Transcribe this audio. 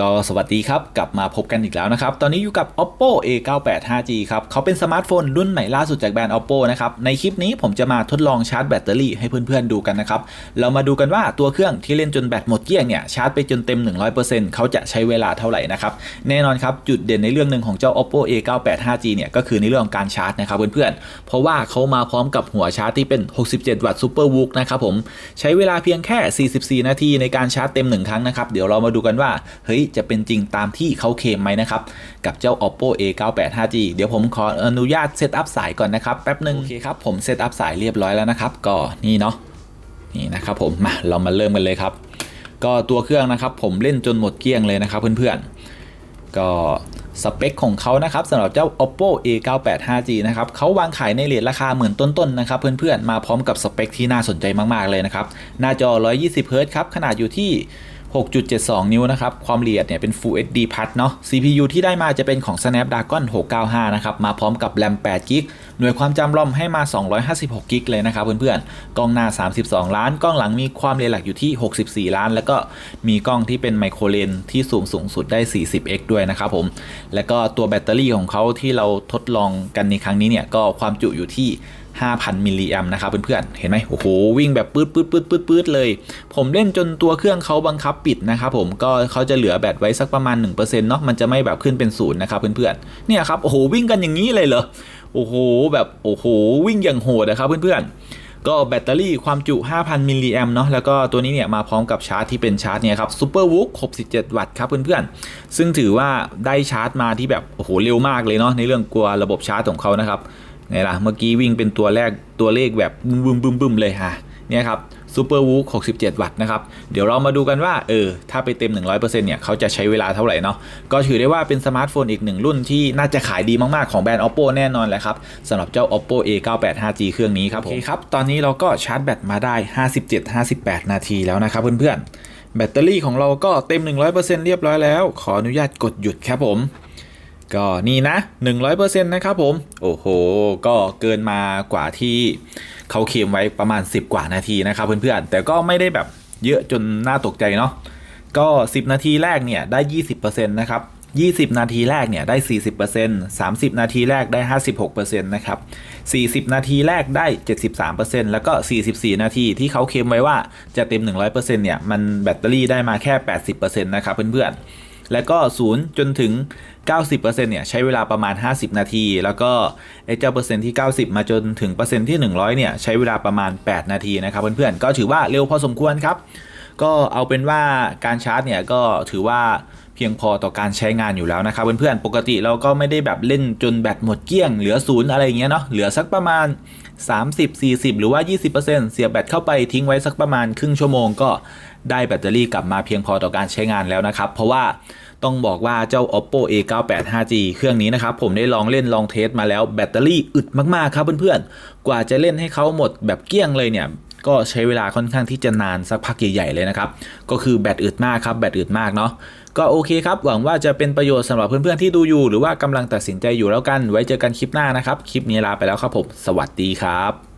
ก็สวัสดีครับ กลับมาพบกันอีกแล้วนะครับ ตอนนี้อยู่กับ oppo a98 5g ครับเขาเป็นสมาร์ทโฟนรุ่นใหม่ล่าสุดจากแบรนด์ oppo นะครับ ในคลิปนี้ผมจะมาทดลองชาร์จแบตเตอรี่ให้เพื่อนๆดูกันนะครับ เรามาดูกันว่าตัวเครื่องที่เล่นจนแบตหมดเกลี้ยงเนี่ยชาร์จไปจนเต็ม 100%เขาจะใช้เวลาเท่าไหร่นะครับ แน่นอนครับจุดเด่นในเรื่องหนึ่งของเจ้า oppo a98 5g เนี่ยก็คือในเรื่องของการชาร์จนะครับเพื่อนๆ เพราะว่าเขามาพร้อมกับหัวชาร์จที่เป็น 67 วัตต์ super wook นะครับผมใช้เวลาเพียงแค่ 44 นาทีในการชาร์จเต็มหนึ่งครั้งนะครับเดี๋ยวเรามาดูกันว่าเฮ้ยจะเป็นจริงตามที่เขาเคลมไหมนะครับ กับเจ้า oppo a98 5g เดี๋ยวผมขออนุญาตเซตอัพสายก่อนนะครับ แป๊บหนึ่งโอเคครับ ผมเซตอัพสายเรียบร้อยแล้วนะครับ ก็นี่เนาะนี่นะครับผมมาเรามาเริ่มกันเลยครับ ก็ตัวเครื่องนะครับ ผมเล่นจนหมดเกลี้ยงเลยนะครับเพื่อนๆ ก็สเปคของเขานะครับสำหรับเจ้า oppo a98 5g นะครับเขาวางขายในเรทราคาเหมือนต้นๆนะครับ เพื่อนๆ มาพร้อมกับสเปคที่น่าสนใจมากๆเลยนะครับ หน้าจอ 120 Hz ครับ ขนาดอยู่ที่ 6.72 นิ้วนะครับ ความละเอียดเนี่ยเป็น Full HD Plus เนาะ CPU ที่ได้มาจะเป็นของ Snapdragon 695 นะครับ มาพร้อมกับ RAM 8 g b หน่วยความจำรอมให้มา 256 g b เลยนะครับเพื่อนๆ กล้องหน้า 32 ล้าน กล้องหลังมีความเร็วหลักอยู่ที่ 64 ล้าน แล้วก็มีกล้องที่เป็นไมโครเลนที่สูงสูงสุดได้ 40x ด้วยนะครับผม แล้วก็ตัวแบตเตอรี่ของเขาที่เราทดลองกันในครั้งนี้เนี่ยก็ความจุอยู่ที่5,000 มิลลิแอมนะครับเพื่อนๆ เห็นไหมโอ้โห วิ่งแบบปื๊ดปื๊ดปื๊ดปื๊ดปื๊ดเลย ผมเล่นจนตัวเครื่องเขาบังคับปิดนะครับผม ก็เขาจะเหลือแบตไว้สักประมาณ1%เนาะ มันจะไม่แบบขึ้นเป็นศูนย์นะครับเพื่อนๆ เนี่ยครับ โอ้โห วิ่งกันอย่างนี้เลยเหรอ โอ้โห แบบโอ้โห วิ่งอย่างโหดนะครับเพื่อนๆ ก็แบตเตอรี่ความจุ 5,000 มิลลิแอมเนาะแล้วก็ตัวนี้เนี่ยมาพร้อมกับชาร์จที่เป็นชาร์จเนี่ยครับ Super w o o 67 วัตต์ครับเพื่อนๆ ซึ่งถือว่าได้ชาร์จมาที่แบบโอ้โหเร็วมากเลยเนาะในเรื่องกลัวระบบชาร์จของเขานะครับไงล่ะเมื่อกี้วิ่งเป็นตัวแรกตัวเลขแบบบึมบึมบึมเลยฮะเนี่ยครับ ซูเปอร์วูค67 วัตต์นะครับ เดี๋ยวเรามาดูกันว่า เออ ถ้าไปเต็ม 100%เนี่ย เขาจะใช้เวลาเท่าไหร่เนาะ ก็ถือได้ว่าเป็นสมาร์ทโฟนอีกหนึ่งรุ่นที่น่าจะขายดีมาก ๆ ของแบรนด์ oppo แน่นอนแหละครับสำหรับเจ้า oppo a98 5g เครื่องนี้ครับโอเคครับ ตอนนี้เราก็ชาร์จแบตมาได้ 57-58 นาทีแล้วนะครับเพื่อนๆ แบตเตอรี่ของเราก็เต็ม 100%เรียบร้อยแล้ว ขออนุญาตกดหยุดครับผมก็นี่นะ 100%นะครับผม โอ้โห ก็เกินมากว่าที่ เขาเคมไว้ประมาณ 10 กว่านาทีนะครับเพื่อนๆ แต่ก็ไม่ได้แบบเยอะจนน่าตกใจเนาะ ก็ 10 นาทีแรกเนี่ยได้ 20%นะครับ20 นาทีแรกเนี่ยได้ 40% 30 นาทีแรกได้ 56%นะครับ 40 นาทีแรกได้ 73%แล้วก็ 44 นาทีที่เขาเคลมไว้ว่าจะเต็ม 100%เนี่ย มันแบตเตอรี่ได้มาแค่ 80%นะครับเพื่อนๆ แล้วก็ 0 จนถึง 90%เนี่ยใช้เวลาประมาณ 50 นาที แล้วก็ไอ้เจ้าเปอร์เซ็นต์ที่ 90 มาจนถึงเปอร์เซ็นต์ที่ 100 เนี่ยใช้เวลาประมาณ 8 นาทีนะครับเพื่อนๆ ก็ถือว่าเร็วพอสมควรครับ ก็เอาเป็นว่าการชาร์จเนี่ยก็ถือว่าเพียงพอต่อการใช้งานอยู่แล้วนะครับเพื่อนๆ ปกติเราก็ไม่ได้แบบเล่นจนแบตหมดเกลี้ยงเหลือศูนย์อะไรเงี้ยเนาะ เหลือสักประมาณ 30 40 หรือว่า 20%เสียบแบตเข้าไปทิ้งไว้สักประมาณครึ่งชั่วโมงก็ได้แบตเตอรี่กลับมาเพียงพอต่อการใช้งานแล้วนะครับ เพราะว่าต้องบอกว่าเจ้า oppo a98 5g เครื่องนี้นะครับ ผมได้ลองเล่นลองเทสมาแล้วแบตเตอรี่อึดมากๆครับเพื่อนๆ กว่าจะเล่นให้เขาหมดแบบเกลี้ยงเลยเนี่ย ก็ใช้เวลาค่อนข้างที่จะนานสักพักใหญ่ๆเลยนะครับ ก็คือแบตอึดมากครับแบตอึดมากเนาะก็โอเคครับ หวังว่าจะเป็นประโยชน์สำหรับเพื่อนๆที่ดูอยู่ หรือว่ากำลังตัดสินใจอยู่แล้วกัน ไว้เจอกันคลิปหน้านะครับ คลิปนี้ลาไปแล้วครับผม สวัสดีครับ